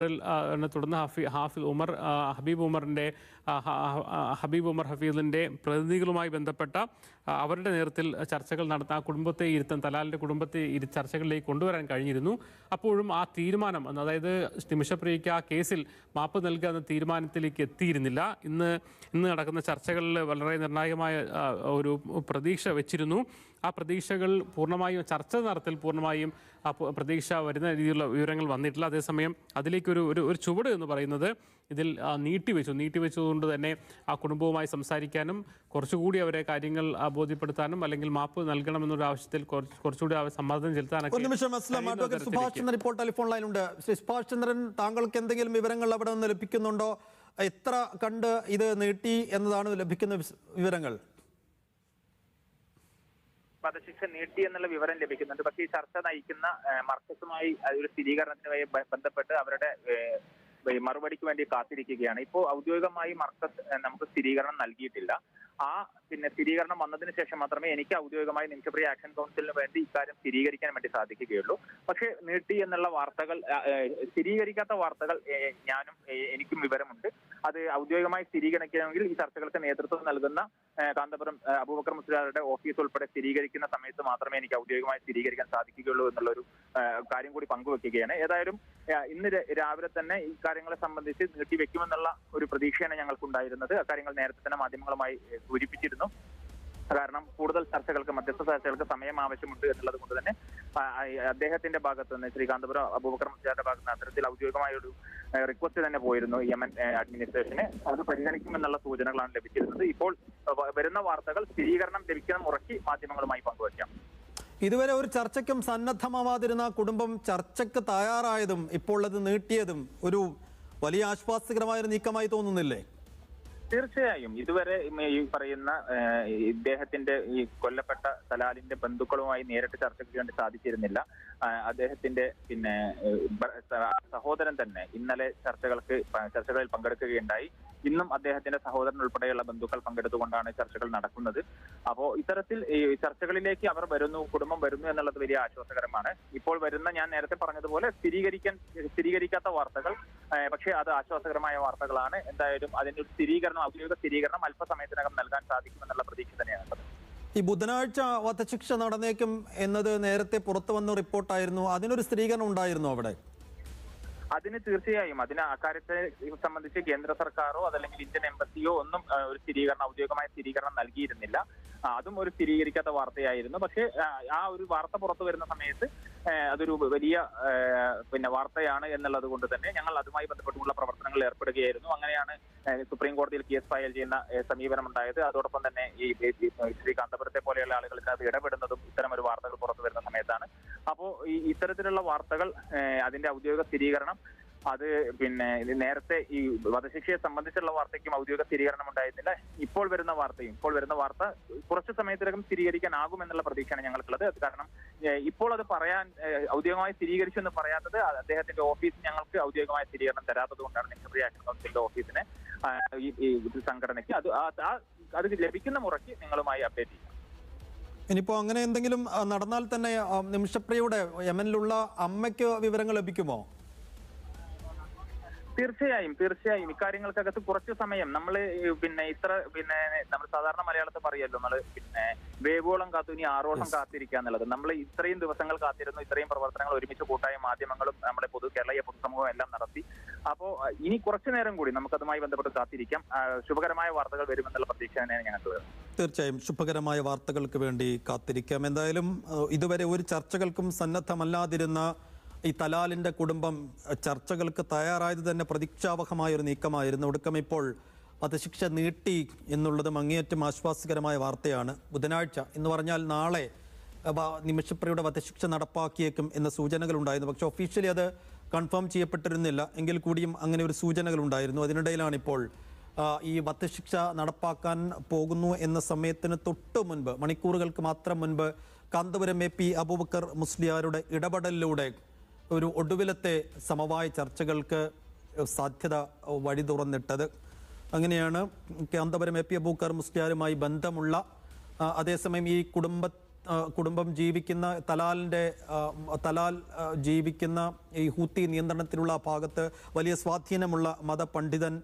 തുടർന്ന് ഹഫി ഹാഫിൽ ഉമർ ഹബീബ് ഉമറിന്റെ ഹബീബ് ഉമർ ഹഫീദിന്റെ പ്രതിനിധികളുമായി ബന്ധപ്പെട്ട അവരുടെ നേതൃത്വത്തിൽ ചർച്ചകൾ നടത്താൻ ആ കുടുംബത്തെ ഇരുത്താൻ തലാലിന്റെ കുടുംബത്തെ ഇരു ചർച്ചകളിലേക്ക് കൊണ്ടുവരാൻ കഴിഞ്ഞിരുന്നു. അപ്പോഴും ആ തീരുമാനം അതായത് നിമിഷപ്രിയയ്ക്ക് ആ കേസിൽ മാപ്പ് നൽകുക എന്ന തീരുമാനത്തിലേക്ക് എത്തിയിരുന്നില്ല. ഇന്ന് ഇന്ന് നടക്കുന്ന ചർച്ചകളിൽ വളരെ നിർണായകമായ ഒരു പ്രതീക്ഷ വെച്ചിരുന്നു. ആ പ്രതീക്ഷകൾ പൂർണമായും ചർച്ച നടത്തൽ പൂർണമായും ആ പ്രതീക്ഷ വരുന്ന രീതിയിലുള്ള വിവരങ്ങൾ വന്നിട്ടില്ല. അതേസമയം അതിലേക്കൊരു ഒരു ഒരു ചുവട് എന്ന് പറയുന്നത് ഇതിൽ നീട്ടിവെച്ചു. നീട്ടിവെച്ചതുകൊണ്ട് തന്നെ ആ കുടുംബവുമായി സംസാരിക്കാനും കുറച്ചുകൂടി അവരെ കാര്യങ്ങൾ ബോധ്യപ്പെടുത്താനും അല്ലെങ്കിൽ മാപ്പ് നൽകണമെന്നൊരു ആവശ്യത്തിൽ കുറച്ചുകൂടി അവർ സമ്മർദ്ദം ചെലുത്താനൊക്കെ നിമിഷം സുഭാഷ് തരത്തിലേക്ക്. ചന്ദ്രൻ ഇപ്പോൾ ടെലിഫോൺ ലൈനുണ്ട്. ശ്രീ സുഭാഷ് ചന്ദ്രൻ താങ്കൾക്ക് എന്തെങ്കിലും വിവരങ്ങൾ അവിടെ നിന്ന് ലഭിക്കുന്നുണ്ടോ? എത്ര കണ്ട് ഇത് നീട്ടി എന്നതാണ് ലഭിക്കുന്ന വിവരങ്ങൾ? വധശിക്ഷ നീട്ടി എന്നുള്ള വിവരം ലഭിക്കുന്നുണ്ട്. പക്ഷേ ഈ ചർച്ച നയിക്കുന്ന മർക്കസുമായി ഒരു സ്ഥിരീകരണത്തിനുമായി ബന്ധപ്പെട്ട് അവരുടെ മറുപടിക്ക് വേണ്ടി കാത്തിരിക്കുകയാണ്. ഇപ്പോൾ ഔദ്യോഗികമായി മർക്കസ് നമുക്ക് സ്ഥിരീകരണം നൽകിയിട്ടില്ല. ആ പിന്നെ സ്ഥിരീകരണം വന്നതിന് ശേഷം മാത്രമേ എനിക്ക് ഔദ്യോഗികമായി നിമിഷപ്രിയ ആക്ഷൻ കൗൺസിലിന് വേണ്ടി ഇക്കാര്യം സ്ഥിരീകരിക്കാൻ വേണ്ടി സാധിക്കുകയുള്ളൂ. പക്ഷേ നീട്ടി എന്നുള്ള വാർത്തകൾ സ്ഥിരീകരിക്കാത്ത വാർത്തകൾ ഞാനും എനിക്കും വിവരമുണ്ട്. അത് ഔദ്യോഗികമായി സ്ഥിരീകരിക്കണമെങ്കിൽ ഈ ചർച്ചകൾക്ക് നേതൃത്വം നൽകുന്ന കാന്തപുരം അബൂബക്കർ മുസ്ലിയാരുടെ ഓഫീസ് ഉൾപ്പെടെ സ്ഥിരീകരിക്കുന്ന സമയത്ത് മാത്രമേ എനിക്ക് ഔദ്യോഗികമായി സ്ഥിരീകരിക്കാൻ സാധിക്കുകയുള്ളൂ എന്നുള്ളൊരു കാര്യം കൂടി പങ്കുവെക്കുകയാണ്. ഏതായാലും ഇന്ന് രാവിലെ തന്നെ ഈ കാര്യങ്ങളെ സംബന്ധിച്ച് നീട്ടിവെക്കുമെന്നുള്ള ഒരു പ്രതീക്ഷയാണ് ഞങ്ങൾക്കുണ്ടായിരുന്നത്. അക്കാര്യങ്ങൾ നേരത്തെ തന്നെ മാധ്യമങ്ങളുമായി സൂചിപ്പിച്ചിരുന്നു. കാരണം കൂടുതൽ ചർച്ചകൾക്ക് മധ്യസ്ഥ ചർച്ചകൾക്ക് സമയം ആവശ്യമുണ്ട് എന്നുള്ളത് കൊണ്ട് തന്നെ അദ്ദേഹത്തിന്റെ ഭാഗത്ത് നിന്ന് ശ്രീകാന്തപുരം അബൂബക്കർ മുസ്ലിയാരുടെ ഭാഗത്ത് നിന്ന് അത്തരത്തിൽ ഔദ്യോഗികമായ ഒരു റിക്വസ്റ്റ് തന്നെ പോയിരുന്നു യമൻ അഡ്മിനിസ്ട്രേഷന്. അത് പരിഗണിക്കുമെന്നുള്ള സൂചനകളാണ് ലഭിച്ചിരുന്നത്. ഇപ്പോൾ വരുന്ന വാർത്തകൾ സ്ഥിരീകരണം ലഭിക്കുന്ന മുറയ്ക്ക് മാധ്യമങ്ങളുമായി പങ്കുവയ്ക്കാം ഇതുവരെ ഒരു ചർച്ചയ്ക്കും സന്നദ്ധമാവാതിരുന്ന കുടുംബം ചർച്ചയ്ക്ക് തയ്യാറായതും ഇപ്പോൾ അത് നീട്ടിയതും ഒരു വലിയ ആശ്വാസകരമായ ഒരു നീക്കമായി തോന്നുന്നില്ലേ? തീർച്ചയായും. ഇതുവരെ ഈ പറയുന്ന ഇദ്ദേഹത്തിന്റെ ഈ കൊല്ലപ്പെട്ട സലാലിന്റെ ബന്ധുക്കളുമായി നേരിട്ട് ചർച്ച വേണ്ടി സാധിച്ചിരുന്നില്ല. അദ്ദേഹത്തിന്റെ പിന്നെ സഹോദരൻ തന്നെ ഇന്നലെ ചർച്ചകൾക്ക് ചർച്ചകളിൽ പങ്കെടുക്കുകയുണ്ടായി. ഇന്നും അദ്ദേഹത്തിന്റെ സഹോദരൻ ഉൾപ്പെടെയുള്ള ബന്ധുക്കൾ പങ്കെടുത്തുകൊണ്ടാണ് ചർച്ചകൾ നടക്കുന്നത്. അപ്പോ ഇത്തരത്തിൽ ഈ ചർച്ചകളിലേക്ക് അവർ വരുന്നു കുടുംബം വരുന്നു എന്നുള്ളത് വലിയ ആശ്വാസകരമാണ്. ഇപ്പോൾ വരുന്ന ഞാൻ നേരത്തെ പറഞ്ഞതുപോലെ സ്ഥിരീകരിക്കാൻ സ്ഥിരീകരിക്കാത്ത വാർത്തകൾ പക്ഷേ അത് ആശ്വാസകരമായ വാർത്തകളാണ്. എന്തായാലും അതിന്റെ ഒരു സ്ഥിരീകരണം ഔദ്യോഗിക സ്ഥിരീകരണം അല്പസമയത്തിനകം നൽകാൻ സാധിക്കുമെന്നുള്ള പ്രതീക്ഷ തന്നെയാണ് ഈ ബുധനാഴ്ച വധശിക്ഷ നടന്നേക്കും എന്നത് നേരത്തെ പുറത്തു വന്ന റിപ്പോർട്ടായിരുന്നു. അതിനൊരു സ്ഥിരീകരണം ഉണ്ടായിരുന്നു അവിടെ? അതിന് തീർച്ചയായും. അതിന് അക്കാര്യത്തെ സംബന്ധിച്ച് കേന്ദ്ര സർക്കാരോ അതല്ലെങ്കിൽ ഇന്ത്യൻ എംബസിയോ ഒന്നും ഒരു സ്ഥിരീകരണം ഔദ്യോഗികമായ സ്ഥിരീകരണം നൽകിയിരുന്നില്ല. അതും ഒരു സ്ഥിരീകരിക്കാത്ത വാർത്തയായിരുന്നു. പക്ഷേ ആ, ഒരു വാർത്ത പുറത്തു വരുന്ന സമയത്ത് അതൊരു വലിയ പിന്നെ വാർത്തയാണ് എന്നുള്ളത് കൊണ്ട് തന്നെ ഞങ്ങൾ അതുമായി ബന്ധപ്പെട്ടുള്ള പ്രവർത്തനങ്ങളിൽ ഏർപ്പെടുകയായിരുന്നു. അങ്ങനെയാണ് സുപ്രീം കോടതിയിൽ കേസ് ഫയൽ ചെയ്യുന്ന സമീപനം ഉണ്ടായത് അതോടൊപ്പം തന്നെ ഈ ശ്രീകാന്തപുരത്തെ ശ്രീ കാന്തപുരത്തെ പോലെയുള്ള ആളുകൾ അത് ഇടപെടുന്നതും ഇത്തരം ഒരു വാർത്തകൾ പുറത്തു വരുന്ന സമയത്താണ്. അപ്പോ ഈ ഇത്തരത്തിലുള്ള വാർത്തകൾ അതിന്റെ ഔദ്യോഗിക സ്ഥിരീകരണം അത് പിന്നെ നേരത്തെ ഈ വധശിക്ഷയെ സംബന്ധിച്ചുള്ള വാർത്തയ്ക്കും ഔദ്യോഗിക സ്ഥിരീകരണം ഉണ്ടായിരുന്നില്ല. ഇപ്പോൾ വരുന്ന വാർത്തയും ഇപ്പോൾ വരുന്ന വാർത്ത കുറച്ച് സമയത്തിനകം സ്ഥിരീകരിക്കാനാകും എന്നുള്ള പ്രതീക്ഷയാണ് ഞങ്ങൾക്കുള്ളത്. അത് കാരണം ഇപ്പോൾ അത് പറയാൻ ഔദ്യോഗികമായി സ്ഥിരീകരിച്ചു എന്ന് പറയാത്തത് അദ്ദേഹത്തിന്റെ ഓഫീസ് ഞങ്ങൾക്ക് ഔദ്യോഗികമായ സ്ഥിരീകരണം തരാത്തത് കൊണ്ടാണ് നിയമസഭ ആക്ഷൻ കൗൺസിലിന്റെ ഓഫീസിന് ഈ സംഘടനയ്ക്ക്. അത് അത് ലഭിക്കുന്ന മുറയ്ക്ക് നിങ്ങളുമായി അപ്ഡേറ്റ് ചെയ്യാം. ഇനിയിപ്പോൾ അങ്ങനെ എന്തെങ്കിലും നടന്നാൽ തന്നെ നിമിഷപ്രിയയുടെ യമനിലുള്ള അമ്മയ്ക്ക് വിവരങ്ങൾ ലഭിക്കുമോ? തീർച്ചയായും തീർച്ചയായും. ഇക്കാര്യങ്ങൾക്കകത്ത് കുറച്ച് സമയം നമ്മൾ പിന്നെ ഇത്ര പിന്നെ നമ്മൾ സാധാരണ മലയാളത്തിൽ പറയുമല്ലോ നമ്മൾ പിന്നെ വേവോളം കാത്തു ഇനി ആറോളം കാത്തിരിക്കുക എന്നുള്ളത്. നമ്മൾ ഇത്രയും ദിവസങ്ങൾ കാത്തിരുന്നു ഇത്രയും പ്രവർത്തനങ്ങൾ ഒരുമിച്ച് കൂട്ടായ മാധ്യമങ്ങളും നമ്മുടെ പൊതു കേരളീയ പൊതുസമൂഹം എല്ലാം നടത്തി. അപ്പോ ഇനി കുറച്ചു നേരം കൂടി നമുക്കതുമായി ബന്ധപ്പെട്ട് കാത്തിരിക്കാം. ശുഭകരമായ വാർത്തകൾ വരുമെന്നുള്ള പ്രതീക്ഷ തന്നെയാണ് ഞങ്ങൾക്ക് തീർച്ചയായും ശുഭകരമായ വാർത്തകൾക്ക് വേണ്ടി കാത്തിരിക്കാം. എന്തായാലും ഇതുവരെ ഒരു ചർച്ചകൾക്കും സന്നദ്ധമല്ലാതിരുന്ന ഈ തലാലിന്റെ കുടുംബം ചർച്ചകൾക്ക് തയ്യാറായത് തന്നെ പ്രതീക്ഷാവഹമായ ഒരു നീക്കമായിരുന്നു. ഒടുക്കം ഇപ്പോൾ വധശിക്ഷ നീട്ടി എന്നുള്ളതും അങ്ങേയറ്റം ആശ്വാസകരമായ വാർത്തയാണ് ബുധനാഴ്ച. എന്ന് പറഞ്ഞാൽ നാളെ നിമിഷപ്രിയുടെ വധശിക്ഷ നടപ്പാക്കിയേക്കും എന്ന സൂചനകൾ ഉണ്ടായിരുന്നു. പക്ഷെ ഒഫീഷ്യലി അത് കൺഫേം ചെയ്യപ്പെട്ടിരുന്നില്ല. എങ്കിൽ കൂടിയും അങ്ങനെ ഒരു സൂചനകൾ ഉണ്ടായിരുന്നു. അതിനിടയിലാണ് ഇപ്പോൾ ഈ വധശിക്ഷ നടപ്പാക്കാൻ പോകുന്നു എന്ന സമയത്തിന് തൊട്ട് മുൻപ് മണിക്കൂറുകൾക്ക് മാത്രം മുൻപ് കാന്തപുരം എ പി അബൂബക്കർ മുസ്ലിയാരുടെ ഇടപെടലിലൂടെ ഒരു ഒടുവിലത്തെ സമവായ ചർച്ചകൾക്ക് സാധ്യത വഴി തുറന്നിട്ടത്. അങ്ങനെയാണ് കാന്തപുരം എ പി അബൂക്കർ മുസ്ലിയാരുമായി ബന്ധമുള്ള അതേസമയം ഈ കുടുംബ കുടുംബം ജീവിക്കുന്ന തലാലിന്റെ തലാൽ ജീവിക്കുന്ന ഈ ഹൂത്തി നിയന്ത്രണത്തിലുള്ള ഭാഗത്ത് വലിയ സ്വാധീനമുള്ള മതപണ്ഡിതൻ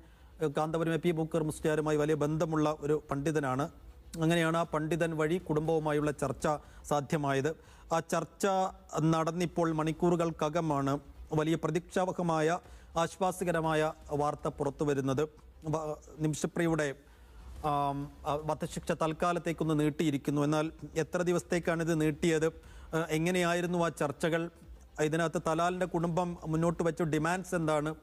കാന്തപുരം എ പി ബുക്കർ മുസ്ലിയാരുമായി വലിയ ബന്ധമുള്ള ഒരു പണ്ഡിതനാണ്. അങ്ങനെയാണ് ആ പണ്ഡിതൻ വഴി കുടുംബവുമായുള്ള ചർച്ച സാധ്യമായത്. ആ ചർച്ച നടന്നിപ്പോൾ മണിക്കൂറുകൾക്കകമാണ് വലിയ പ്രതീക്ഷാവഹമായ ആശ്വാസകരമായ വാർത്ത പുറത്തു വരുന്നത്. നിമിഷപ്രിയുടെ വധശിക്ഷ തൽക്കാലത്തേക്കൊന്ന് നീട്ടിയിരിക്കുന്നു. എന്നാൽ എത്ര ദിവസത്തേക്കാണ് ഇത് നീട്ടിയത്? എങ്ങനെയായിരുന്നു ആ ചർച്ചകൾ? ഇതിനകത്ത് തലാലിന്റെ കുടുംബം മുന്നോട്ട് വെച്ച ഡിമാൻഡ്സ് എന്താണ്?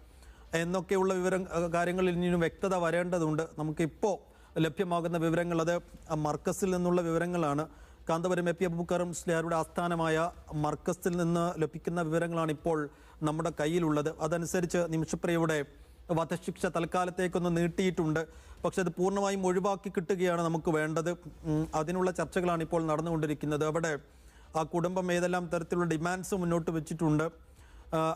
എന്നൊക്കെയുള്ള വിവരം കാര്യങ്ങളിൽ ഇനിയും വ്യക്തത വരേണ്ടതുണ്ട്. നമുക്കിപ്പോൾ ലഭ്യമാകുന്ന വിവരങ്ങൾ അത് മർക്കസിൽ നിന്നുള്ള വിവരങ്ങളാണ്. കാന്തപുരം എ പി അബൂക്കറും സ്ലിയാരുടെ ആസ്ഥാനമായ മർക്കസിൽ നിന്ന് ലഭിക്കുന്ന വിവരങ്ങളാണ് ഇപ്പോൾ നമ്മുടെ കയ്യിലുള്ളത്. അതനുസരിച്ച് നിമിഷപ്രിയയുടെ വധശിക്ഷ തൽക്കാലത്തേക്കൊന്ന് നീട്ടിയിട്ടുണ്ട്. പക്ഷെ അത് പൂർണമായും ഒഴിവാക്കി കിട്ടുകയാണ് നമുക്ക് വേണ്ടത്. അതിനുള്ള ചർച്ചകളാണ് ഇപ്പോൾ നടന്നുകൊണ്ടിരിക്കുന്നത്. അവിടെ ആ കുടുംബം ഏതെല്ലാം തരത്തിലുള്ള ഡിമാൻഡ്സ് മുന്നോട്ട് വെച്ചിട്ടുണ്ട്.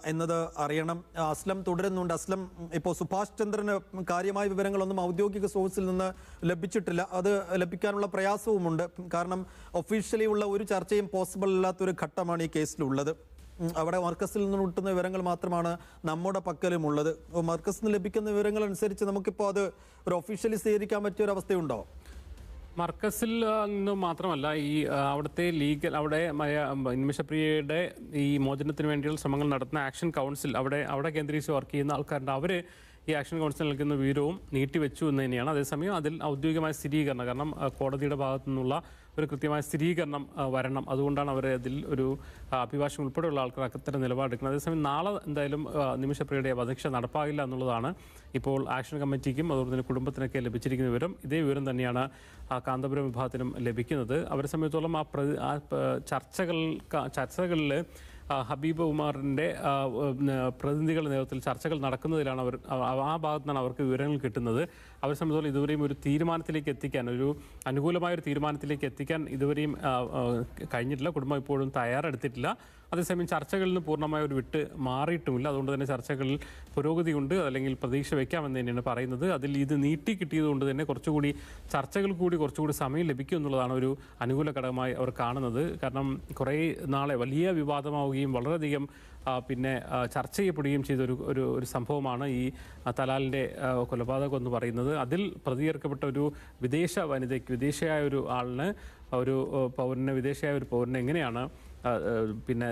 എന്നത് അറിയണം. അസ്ലം തുടരുന്നുണ്ട്. അസ്ലം ഇപ്പോൾ സുഭാഷ് ചന്ദ്രന് കാര്യമായ വിവരങ്ങളൊന്നും ഔദ്യോഗിക സോഴ്സിൽ നിന്ന് ലഭിച്ചിട്ടില്ല. അത് ലഭിക്കാനുള്ള പ്രയാസവുമുണ്ട്. കാരണം ഒഫീഷ്യലി ഉള്ള ഒരു ചർച്ചയും പോസിബിൾ അല്ലാത്തൊരു ഘട്ടമാണ് ഈ കേസിലുള്ളത്. അവിടെ മർക്കസിൽ നിന്ന് കിട്ടുന്ന വിവരങ്ങൾ മാത്രമാണ് നമ്മുടെ പക്കലുമുള്ളത്. മർക്കസിൽ നിന്ന് ലഭിക്കുന്ന വിവരങ്ങൾ അനുസരിച്ച് നമുക്കിപ്പോൾ അത് ഒരു ഒഫീഷ്യലി സ്വീകരിക്കാൻ പറ്റിയ ഒരു അവസ്ഥയുണ്ടോ? മർക്കസിൽ നിന്ന് മാത്രമല്ല ഈ അവിടുത്തെ ലീഗൽ അവിടെ നിമിഷപ്രിയയുടെ ഈ മോചനത്തിന് വേണ്ടിയുള്ള ശ്രമങ്ങൾ നടത്തുന്ന ആക്ഷൻ കൗൺസിൽ അവിടെ അവിടെ കേന്ദ്രീകരിച്ച് വർക്ക് ചെയ്യുന്ന ആൾക്കാരുണ്ട്. അവർ ഈ ആക്ഷൻ കൗൺസിൽ നൽകുന്ന വിവരവും നീട്ടിവെച്ചു എന്ന് തന്നെയാണ്. അതേസമയം അതിൽ ഔദ്യോഗികമായ സ്ഥിരീകരണം കാരണം കോടതിയുടെ ഭാഗത്തു നിന്നുള്ള ഒരു കൃത്യമായ സ്ഥിരീകരണം വരണം. അതുകൊണ്ടാണ് അവർ അതിൽ ഒരു അഭിഭാഷകൻ ഉൾപ്പെടെയുള്ള ആൾക്കാർ അത്തരം നിലപാടെടുക്കുന്നത് അതേസമയം നാളെ എന്തായാലും നിമിഷപ്രിയുടെ വധശിക്ഷ നടപ്പാകില്ല എന്നുള്ളതാണ് ഇപ്പോൾ ആക്ഷൻ കമ്മിറ്റിക്കും അതുപോലെ തന്നെ കുടുംബത്തിനൊക്കെ ലഭിച്ചിരിക്കുന്ന വിവരം. ഇതേ വിവരം തന്നെയാണ് കാന്തപുരം വിഭാഗത്തിനും ലഭിക്കുന്നത്. അവരെ സംബന്ധിച്ചോളം ആ ചർച്ചകൾ ചർച്ചകളിൽ ഹബീബ് ഉമാറിന്റെ പ്രതിനിധികളുടെ നേതൃത്വത്തിൽ ചർച്ചകൾ നടക്കുന്നതിലാണ് അവർ ആ- ഭാഗത്തു നിന്നാണ് അവർക്ക് വിവരങ്ങൾ കിട്ടുന്നത്. അവരെ സംബന്ധിച്ചോളം ഇതുവരെയും ഒരു തീരുമാനത്തിലേക്ക് എത്തിക്കാൻ ഒരു അനുകൂലമായ ഒരു തീരുമാനത്തിലേക്ക് എത്തിക്കാൻ ഇതുവരെയും കഴിഞ്ഞിട്ടില്ല. കുടുംബം ഇപ്പോഴും തയ്യാറെടുത്തിട്ടില്ല. അതേസമയം ചർച്ചകളിൽ നിന്ന് പൂർണമായ ഒരു വിട്ട് മാറിയിട്ടുമില്ല. അതുകൊണ്ട് തന്നെ ചർച്ചകളിൽ പുരോഗതിയുണ്ട്. അല്ലെങ്കിൽ പ്രതീക്ഷ വയ്ക്കാമെന്ന് തന്നെയാണ് പറയുന്നത്. അതിൽ ഇത് നീട്ടി കിട്ടിയതുകൊണ്ട് തന്നെ കുറച്ചുകൂടി ചർച്ചകൾ കൂടി കുറച്ചുകൂടി സമയം ലഭിക്കും എന്നുള്ളതാണ് ഒരു അനുകൂല ഘടകമായി അവർ കാണുന്നത്. കാരണം കുറേ നാളെ വലിയ വിവാദമാവുകയും വളരെയധികം പിന്നെ ചർച്ച ചെയ്യപ്പെടുകയും ചെയ്ത ഒരു ഒരു ഒരു സംഭവമാണ് ഈ തലാലിന്റെ കൊലപാതകം എന്ന് പറയുന്നത്. അതിൽ പ്രതികർക്കപ്പെട്ട ഒരു വിദേശ വനിതയ്ക്ക് വിദേശയായ ഒരു ആളിന് ഒരു പൗരനെ വിദേശയായ ഒരു പൗരനെ എങ്ങനെയാണ് പിന്നെ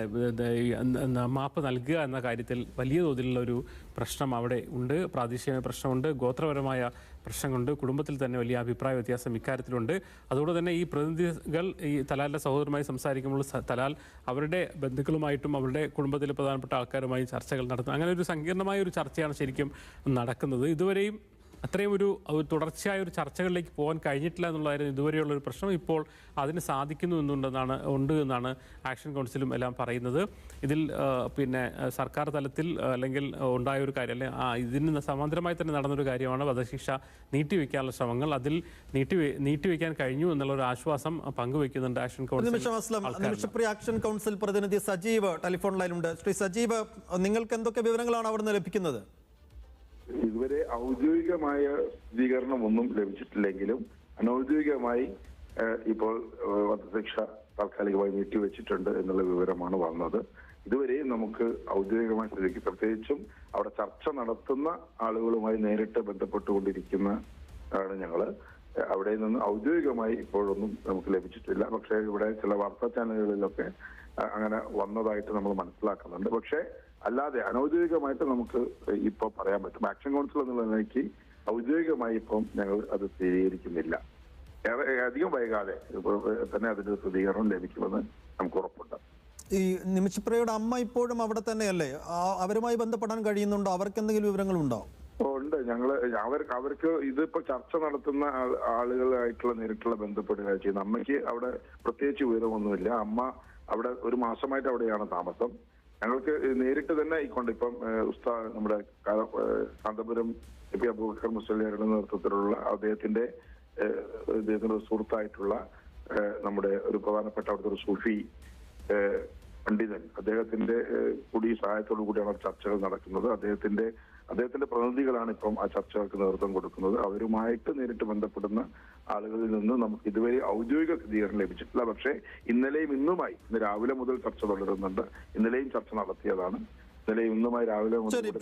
മാപ്പ് നൽകുക എന്ന കാര്യത്തിൽ വലിയ തോതിലുള്ള ഒരു പ്രശ്നം അവിടെ ഉണ്ട്. പ്രാദേശിക പ്രശ്നമുണ്ട്. ഗോത്രപരമായ പ്രശ്നങ്ങളുണ്ട്. കുടുംബത്തിൽ തന്നെ വലിയ അഭിപ്രായ വ്യത്യാസം ഇക്കാര്യത്തിലുണ്ട്. അതുകൊണ്ട് തന്നെ ഈ പ്രതിനിധികൾ ഈ തലാലിന്റെ സഹോദരമായി സംസാരിക്കുമ്പോൾ തലാൽ അവരുടെ ബന്ധുക്കളുമായിട്ടും അവരുടെ കുടുംബത്തിലെ പ്രധാനപ്പെട്ട ആൾക്കാരുമായും ചർച്ചകൾ നടത്തുന്നു. അങ്ങനെ ഒരു സങ്കീർണമായ ഒരു ചർച്ചയാണ് ശരിക്കും നടക്കുന്നത്. ഇതുവരെയും അത്രയും ഒരു തുടർച്ചയായ ഒരു ചർച്ചകളിലേക്ക് പോകാൻ കഴിഞ്ഞിട്ടില്ല എന്നുള്ളതായിരുന്നു ഇതുവരെയുള്ള ഒരു പ്രശ്നം. ഇപ്പോൾ അതിന് സാധിക്കുന്നു എന്നുണ്ടെന്നാണ് ഉണ്ട് എന്നാണ് ആക്ഷൻ കൗൺസിലും എല്ലാം പറയുന്നത്. ഇതിൽ പിന്നെ സർക്കാർ തലത്തിൽ അല്ലെങ്കിൽ ഉണ്ടായ ഒരു കാര്യം അല്ലെങ്കിൽ ആ, ഇതിന് സമാന്തരമായി തന്നെ നടന്നൊരു കാര്യമാണ് വധശിക്ഷ നീട്ടിവെക്കാനുള്ള ശ്രമങ്ങൾ. അതിൽ നീട്ടി നീട്ടിവെക്കാൻ കഴിഞ്ഞു എന്നുള്ള ഒരു ആശ്വാസം പങ്കുവെക്കുന്നുണ്ട് ആക്ഷൻ കൗൺസിൽ ആക്ഷൻ കൗൺസിൽ പ്രതിനിധി സജീവ് ടെലിഫോൺ ലൈനുണ്ട് ശ്രീ സജീവ് നിങ്ങൾക്ക് എന്തൊക്കെ വിവരങ്ങളാണ് അവിടുന്ന് ലഭിക്കുന്നത്? ഇതുവരെ ഔദ്യോഗികമായ സ്ഥിരീകരണമൊന്നും ലഭിച്ചിട്ടില്ലെങ്കിലും അനൌദ്യോഗികമായി ഇപ്പോൾ വധശിക്ഷ താൽക്കാലികമായി നീട്ടിവെച്ചിട്ടുണ്ട് എന്നുള്ള വിവരമാണ് വന്നത്. ഇതുവരെയും നമുക്ക് ഔദ്യോഗികമായി സ്ഥിതിക്ക് പ്രത്യേകിച്ചും അവിടെ ചർച്ച നടത്തുന്ന ആളുകളുമായി നേരിട്ട് ബന്ധപ്പെട്ടുകൊണ്ടിരിക്കുന്ന ആണ് ഞങ്ങൾ. അവിടെ നിന്ന് ഔദ്യോഗികമായി ഇപ്പോഴൊന്നും നമുക്ക് ലഭിച്ചിട്ടില്ല. പക്ഷേ ഇവിടെ ചില വാർത്താ ചാനലുകളിലൊക്കെ അങ്ങനെ വന്നതായിട്ട് നമ്മൾ മനസ്സിലാക്കുന്നുണ്ട്. പക്ഷേ അല്ലാതെ അനൗദ്യോഗികമായിട്ട് നമുക്ക് ഇപ്പൊ പറയാൻ പറ്റും. ആക്ഷൻ കൗൺസിൽ എന്നുള്ള നിലയ്ക്ക് ഔദ്യോഗികമായി ഇപ്പം ഞങ്ങൾ അത് സ്ഥിരീകരിക്കുന്നില്ല. ഏറെ അധികം വൈകാതെ തന്നെ അതിന്റെ സ്ഥിരീകരണം ലഭിക്കുമെന്ന് നമുക്ക് ഉറപ്പുണ്ട്. ഈ നിമിഷപ്രിയയുടെ അമ്മ ഇപ്പോഴും അവിടെ തന്നെയല്ലേ? അവരുമായി ബന്ധപ്പെടാൻ കഴിയുന്നുണ്ടോ? അവർക്ക് എന്തെങ്കിലും വിവരങ്ങളുണ്ടോ ഉണ്ട്. ഞങ്ങൾ അവർക്ക് അവർക്ക് ഇതിപ്പോ ചർച്ച നടത്തുന്ന ആളുകളായിട്ടുള്ള നേരിട്ടുള്ള ബന്ധപ്പെടുക ചെയ്യുന്നത്. അമ്മയ്ക്ക് അവിടെ പ്രത്യേകിച്ച് വിവരമൊന്നുമില്ല. അമ്മ അവിടെ ഒരു മാസമായിട്ട് അവിടെയാണ് താമസം. ഞങ്ങൾക്ക് നേരിട്ട് തന്നെ ഇക്കൊണ്ട് ഇപ്പം ഉസ്താ നമ്മുടെ കാന്തപുരം എ പി അബൂബക്കർ മുസ്ലിയാരുടെ നേതൃത്വത്തിലുള്ള അദ്ദേഹത്തിന്റെ അദ്ദേഹത്തിന്റെ സുഹൃത്തായിട്ടുള്ള നമ്മുടെ ഒരു പ്രധാനപ്പെട്ട അവിടുത്തെ ഒരു സൂഫി പണ്ഡിതൻ. അദ്ദേഹത്തിന്റെ കൂടി സഹായത്തോടു കൂടിയാണ് ചർച്ചകൾ നടക്കുന്നത്. അദ്ദേഹത്തിന്റെ അദ്ദേഹത്തിന്റെ പ്രതിനിധികളാണ് ഇപ്പം ആ ചർച്ചകൾക്ക് നേതൃത്വം കൊടുക്കുന്നത്. അവരുമായിട്ട് നേരിട്ട് ബന്ധപ്പെടുന്ന ആളുകളിൽ നിന്ന് നമുക്ക് ഇതുവരെ ഔദ്യോഗിക സ്ഥിരീകരണം ലഭിച്ചിട്ടില്ല. പക്ഷേ ഇന്നലെയും ഇന്നുമായി ഇന്ന് രാവിലെ മുതൽ ചർച്ച തുടരുന്നുണ്ട്. ഇന്നലെയും ചർച്ച നടത്തിയതാണ്. ശരി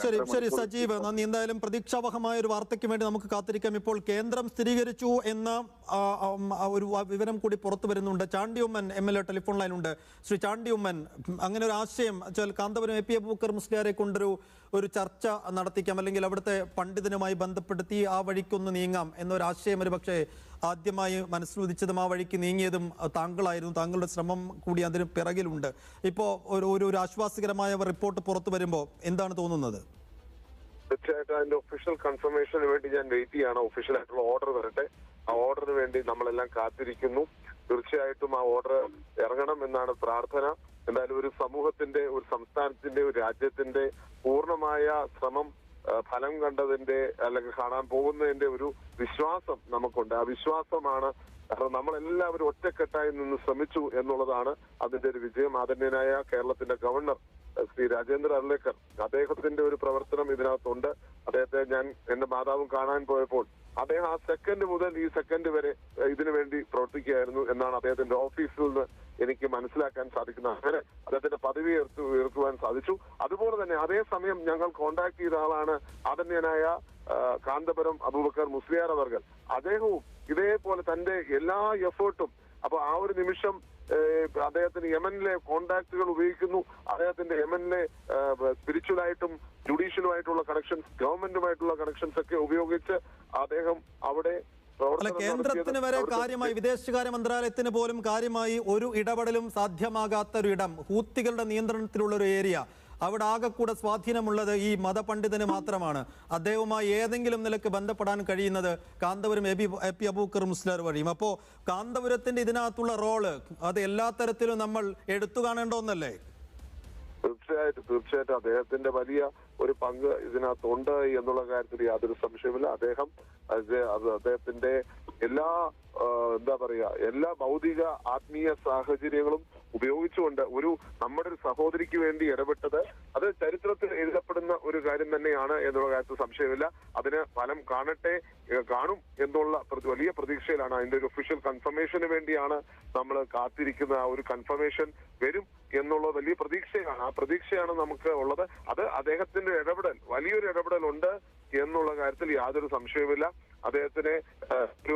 ശരി ശരി സജീവ്. നന്ദി. എന്തായാലും പ്രതീക്ഷാവഹമായ ഒരു വാർത്തയ്ക്ക് വേണ്ടി നമുക്ക് കാത്തിരിക്കാം. ഇപ്പോൾ കേന്ദ്രം സ്ഥിരീകരിച്ചു എന്ന ഒരു വിവരം കൂടി പുറത്തു വരുന്നുണ്ട്. Chandy Oommen M L A telephone ലൈനുണ്ട് Shri Chandy Oommen അങ്ങനെ ഒരു ആശയം കാന്തപുരം എ പി അബൂക്കർ മുസ്ലിയാരെ കൊണ്ടൊരു ഒരു ചർച്ച നടത്തിക്കാം. അല്ലെങ്കിൽ അവിടുത്തെ പണ്ഡിതനുമായി ബന്ധപ്പെടുത്തി ആ വഴിക്കൊന്ന് നീങ്ങാം എന്നൊരാശയം ഒരു പക്ഷേ ആദ്യമായി മനസ്സിലുദിച്ചതും ആ വഴിക്ക് നീങ്ങിയതും താങ്കളായിരുന്നു. താങ്കളുടെ ശ്രമം കൂടി അതിന് പിറകിലുണ്ട്. ഇപ്പോൾ ഒരു ഒരു ആശ്വാസകരമായ റിപ്പോർട്ട് പുറത്തു വരുമ്പോൾ എന്താണ് തോന്നുന്നത്? തീർച്ചയായിട്ടും അതിന്റെ ഒഫീഷ്യൽ കൺഫർമേഷന് വേണ്ടി ഞാൻ വെയിറ്റ് ചെയ്യാണ്. ഒഫീഷ്യൽ ആയിട്ടുള്ള ഓർഡർ വരട്ടെ. ആ ഓർഡറിന് വേണ്ടി നമ്മളെല്ലാം കാത്തിരിക്കുന്നു. തീർച്ചയായിട്ടും ആ ഓർഡർ ഇറങ്ങണം എന്നാണ് പ്രാർത്ഥന. എന്തായാലും ഒരു സമൂഹത്തിന്റെ ഒരു സംസ്ഥാനത്തിന്റെ ഒരു രാജ്യത്തിന്റെ പൂർണമായ ശ്രമം ഫലം കണ്ടതിന്റെ അല്ലെങ്കിൽ കാണാൻ പോകുന്നതിന്റെ ഒരു വിശ്വാസം നമുക്കുണ്ട്. ആ വിശ്വാസമാണ് കാരണം നമ്മളെല്ലാവരും ഒറ്റക്കെട്ടായി നിന്ന് ശ്രമിച്ചു എന്നുള്ളതാണ് അതിന്റെ ഒരു വിജയം. ആദരണീയനായ കേരളത്തിന്റെ ഗവർണർ ശ്രീ രാജേന്ദ്ര അർലേക്കർ അദ്ദേഹത്തിന്റെ ഒരു പ്രവർത്തനം ഇതിനകത്തുണ്ട്. അദ്ദേഹത്തെ ഞാൻ എന്റെ മാതാവും കാണാൻ പോയപ്പോൾ അദ്ദേഹം ആ സെക്കൻഡ് മുതൽ ഈ സെക്കൻഡ് വരെ ഇതിനു വേണ്ടി പ്രവർത്തിക്കുകയായിരുന്നു എന്നാണ് അദ്ദേഹത്തിന്റെ ഓഫീസിൽ നിന്ന് എനിക്ക് മനസ്സിലാക്കാൻ സാധിക്കുന്ന അങ്ങനെ അദ്ദേഹത്തിന്റെ പദവി ഉയർത്തു ഉയർത്തുവാൻ സാധിച്ചു. അതുപോലെ തന്നെ അതേസമയം ഞങ്ങൾ കോണ്ടാക്ട് ചെയ്ത ആളാണ് ആദരണീയനായ കാന്തപുരം അബൂബക്കർ മുസ്ലിയാർ അവർകൾ അദ്ദേഹവും ഇതേപോലെ തന്റെ എല്ലാ എഫേർട്ടും അപ്പൊ ആ ഒരു നിമിഷം അദ്ദേഹത്തിന് യമനിലെ കോണ്ടാക്ടുകൾ ഉപയോഗിക്കുന്നു. അദ്ദേഹത്തിന്റെ യമനിലെ സ്പിരിച്വലായിട്ടും ജുഡീഷ്യലുമായിട്ടുള്ള കണക്ഷൻസ് ഗവൺമെന്റുമായിട്ടുള്ള കണക്ഷൻസ് ഒക്കെ ഉപയോഗിച്ച് അദ്ദേഹം അവിടെ അല്ല കേന്ദ്രത്തിന് വരെ കാര്യമായി വിദേശകാര്യ മന്ത്രാലയത്തിന് പോലും കാര്യമായി ഒരു ഇടപെടലും സാധ്യമാകാത്ത ഒരു ഇടം ഹൂത്തികളുടെ നിയന്ത്രണത്തിലുള്ള ഒരു ഏരിയ. അവിടെ ആകെ കൂടെ സ്വാധീനമുള്ളത് ഈ മതപണ്ഡിതന് മാത്രമാണ്. അദ്ദേഹവുമായി ഏതെങ്കിലും നിലയ്ക്ക് ബന്ധപ്പെടാൻ കഴിയുന്നത് Kanthapuram A B A P Aboobacker Musliyar വഴിയും. അപ്പോൾ കാന്തപുരത്തിന്റെ ഇതിനകത്തുള്ള റോൾ അത് എല്ലാ തരത്തിലും നമ്മൾ എടുത്തു കാണേണ്ട ഒന്നല്ലേ? തീർച്ചയായിട്ടും തീർച്ചയായിട്ടും. അദ്ദേഹത്തിന്റെ വലിയ ഒരു പങ്ക് ഇതിനകത്തുണ്ട് എന്നുള്ള കാര്യത്തിൽ യാതൊരു സംശയമില്ല അദ്ദേഹം അദ്ദേഹത്തിന്റെ എല്ലാ എന്താ പറയുക എല്ലാ ഭൗതിക ആത്മീയ സാഹചര്യങ്ങളും ഉപയോഗിച്ചുകൊണ്ട് ഒരു നമ്മുടെ ഒരു സഹോദരിക്ക് വേണ്ടി ഇടപെട്ടത് അത് ചരിത്രത്തിൽ എഴുതപ്പെടുന്ന ഒരു കാര്യം തന്നെയാണ് എന്നുള്ള കാര്യത്തിൽ സംശയമില്ല. അതിന് ഫലം കാണട്ടെ കാണും എന്നുള്ള വലിയ പ്രതീക്ഷയിലാണ് അതിന്റെ ഒരു ഒഫീഷ്യൽ കൺഫർമേഷന് വേണ്ടിയാണ് നമ്മൾ കാത്തിരിക്കുന്ന ആ ഒരു കൺഫർമേഷൻ വരും എന്നുള്ള വലിയ പ്രതീക്ഷയാണ്. ആ പ്രതീക്ഷയാണ് നമുക്ക് ഉള്ളത്. അത് അദ്ദേഹത്തിന്റെ ഇടപെടൽ വലിയൊരു ഇടപെടൽ ഉണ്ട് എന്നുള്ള കാര്യത്തിൽ യാതൊരു സംശയവുമില്ല. അദ്ദേഹത്തിന് ഒരു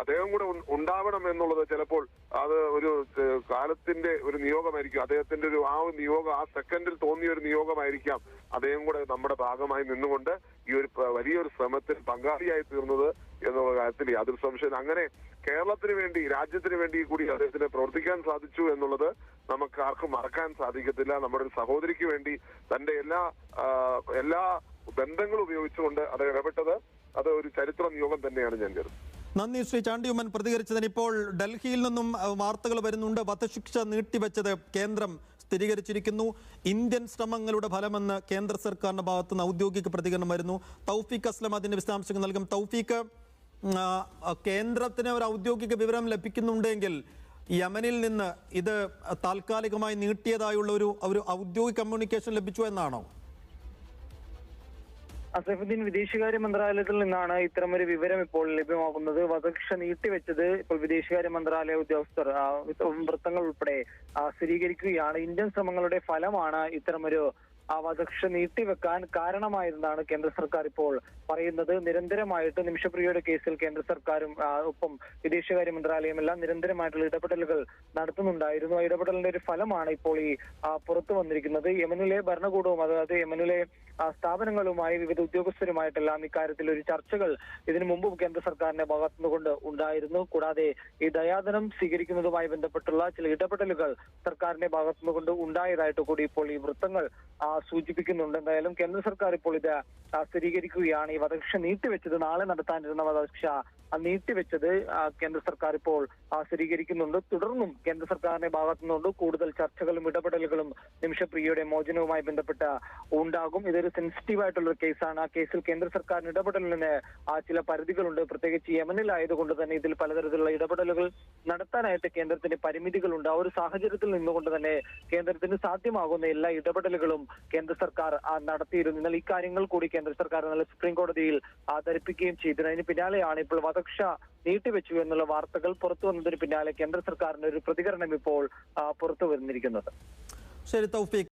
അദ്ദേഹം കൂടെ ഉണ്ടാവണം എന്നുള്ളത് ചിലപ്പോൾ അത് ഒരു കാലത്തിന്റെ ഒരു നിയോഗമായിരിക്കും. അദ്ദേഹത്തിന്റെ ഒരു ആ ഒരു നിയോഗം ആ സെക്കൻഡിൽ തോന്നിയ ഒരു നിയോഗമായിരിക്കാം അദ്ദേഹം കൂടെ നമ്മുടെ ഭാഗമായി നിന്നുകൊണ്ട് ഈ ഒരു വലിയൊരു ശ്രമത്തിൽ പങ്കാളിയായി തീർന്നത് എന്നുള്ള കാര്യത്തിൽ യാതൊരു സംശയം അങ്ങനെ കേരളത്തിന് വേണ്ടി രാജ്യത്തിന് വേണ്ടി കൂടി അദ്ദേഹത്തിന് പ്രവർത്തിക്കാൻ സാധിച്ചു എന്നുള്ളത് നമുക്ക് ആർക്കും മറക്കാൻ സാധിക്കത്തില്ല. നമ്മുടെ ഒരു സഹോദരിക്ക് വേണ്ടി തന്റെ എല്ലാ എല്ലാ ബന്ധങ്ങളും ഉപയോഗിച്ചുകൊണ്ട് അത് ഇടപെട്ടത് അത് ഒരു ചരിത്ര നിയോഗം തന്നെയാണ് ഞാൻ കരുതുന്നത്. നന്ദി ശ്രീ ചാണ്ടിയുമ്മൻ. പ്രതികരിച്ചതിന് ഇപ്പോൾ ഡൽഹിയിൽ നിന്നും വാർത്തകൾ വരുന്നുണ്ട്. വധശിക്ഷ നീട്ടിവെച്ചത് കേന്ദ്രം സ്ഥിരീകരിച്ചിരിക്കുന്നു. ഇന്ത്യൻ ശ്രമങ്ങളുടെ ഫലമെന്ന് കേന്ദ്ര സർക്കാരിന്റെ ഭാഗത്ത് നിന്ന് ഔദ്യോഗിക പ്രതികരണം വരുന്നു. തൗഫീഖ് അസ്ലം അതിന്റെ വിശദാംശങ്ങൾ നൽകും. തൗഫീഖ് കേന്ദ്രത്തിന് ഒരു ഔദ്യോഗിക വിവരം ലഭിക്കുന്നുണ്ടെങ്കിൽ യമനിൽ നിന്ന് ഇത് താൽക്കാലികമായി നീട്ടിയതായുള്ള ഒരു ഒരു ഔദ്യോഗിക കമ്മ്യൂണിക്കേഷൻ ലഭിച്ചു എന്നാണോ? അസഫുദ്ദീൻ വിദേശകാര്യ മന്ത്രാലയത്തിൽ നിന്നാണ് ഇത്തരമൊരു വിവരം ഇപ്പോൾ ലഭ്യമാകുന്നത്. വധശിക്ഷ നീട്ടിവെച്ചത് ഇപ്പോൾ വിദേശകാര്യ മന്ത്രാലയ ഉദ്യോഗസ്ഥർ വൃത്തങ്ങൾ ഉൾപ്പെടെ സ്ഥിരീകരിക്കുകയാണ്. ഇന്ത്യൻ ശ്രമങ്ങളുടെ ഫലമാണ് ഇത്തരമൊരു ആ വധശിക്ഷ നീട്ടിവെക്കാൻ കാരണമായിരുന്നാണ് കേന്ദ്ര സർക്കാർ ഇപ്പോൾ പറയുന്നത്. നിരന്തരമായിട്ട് നിമിഷപ്രിയയുടെ കേസിൽ കേന്ദ്ര സർക്കാരും ഒപ്പം വിദേശകാര്യ മന്ത്രാലയം എല്ലാം നിരന്തരമായിട്ടുള്ള ഇടപെടലുകൾ നടത്തുന്നുണ്ടായിരുന്നു. ആ ഇടപെടലിന്റെ ഒരു ഫലമാണ് ഇപ്പോൾ ഈ പുറത്തു വന്നിരിക്കുന്നത്. യമനിലെ ഭരണകൂടവും അതായത് യമനിലെ സ്ഥാപനങ്ങളുമായി വിവിധ ഉദ്യോഗസ്ഥരുമായിട്ടെല്ലാം ഇക്കാര്യത്തിൽ ഒരു ചർച്ചകൾ ഇതിനു മുമ്പും കേന്ദ്ര സർക്കാരിന്റെ ഭാഗത്തുനിന്നുകൊണ്ട് ഉണ്ടായിരുന്നു. കൂടാതെ ഈ ദയാധനം സ്വീകരിക്കുന്നതുമായി ബന്ധപ്പെട്ടുള്ള ചില ഇടപെടലുകൾ സർക്കാരിന്റെ ഭാഗത്തുനിന്നുകൊണ്ട് ഉണ്ടായതായിട്ട് കൂടി ഇപ്പോൾ ഈ വൃത്തങ്ങൾ സൂചിപ്പിക്കുന്നുണ്ട്. എന്തായാലും കേന്ദ്ര സർക്കാർ ഇപ്പോൾ ഇത് സ്ഥിരീകരിക്കുകയാണ്. ഈ വധശിക്ഷ നീട്ടിവെച്ചത് നാളെ നടത്താനിരുന്ന വധശിക്ഷ നീട്ടിവെച്ചത് കേന്ദ്ര സർക്കാർ ഇപ്പോൾ സ്ഥിരീകരിക്കുന്നുണ്ട്. തുടർന്നും കേന്ദ്ര സർക്കാരിന്റെ ഭാഗത്തുനിന്നുകൊണ്ട് കൂടുതൽ ചർച്ചകളും ഇടപെടലുകളും നിമിഷപ്രിയയുടെ മോചനവുമായി ബന്ധപ്പെട്ട് ഉണ്ടാകും. ഇതൊരു സെൻസിറ്റീവ് ആയിട്ടുള്ള ഒരു കേസാണ്. ആ കേസിൽ കേന്ദ്ര സർക്കാരിന് ഇടപെടലിന് ആ ചില പരിധികളുണ്ട്. പ്രത്യേകിച്ച് യമനിലായതുകൊണ്ട് തന്നെ ഇതിൽ പലതരത്തിലുള്ള ഇടപെടലുകൾ നടത്താനായിട്ട് കേന്ദ്രത്തിന് പരിമിതികളുണ്ട്. ആ ഒരു സാഹചര്യത്തിൽ നിന്നുകൊണ്ട് തന്നെ കേന്ദ്രത്തിന് സാധ്യമാകുന്ന എല്ലാ ഇടപെടലുകളും കേന്ദ്ര സർക്കാർ നടത്തിയിരുന്നു. എന്നാൽ ഇക്കാര്യങ്ങൾ കൂടി കേന്ദ്ര സർക്കാർ ഇന്നലെ സുപ്രീം കോടതിയിൽ അവതരിപ്പിക്കുകയും ചെയ്തിരുന്നു അതിന് പിന്നാലെയാണ് ഇപ്പോൾ വധക്ഷ നീട്ടിവെച്ചു എന്നുള്ള വാർത്തകൾ പുറത്തു വന്നതിന് പിന്നാലെ കേന്ദ്ര സർക്കാരിന്റെ ഒരു പ്രതികരണം ഇപ്പോൾ പുറത്തു വന്നിരിക്കുന്നത്. ശരി തൗഫീഖ്.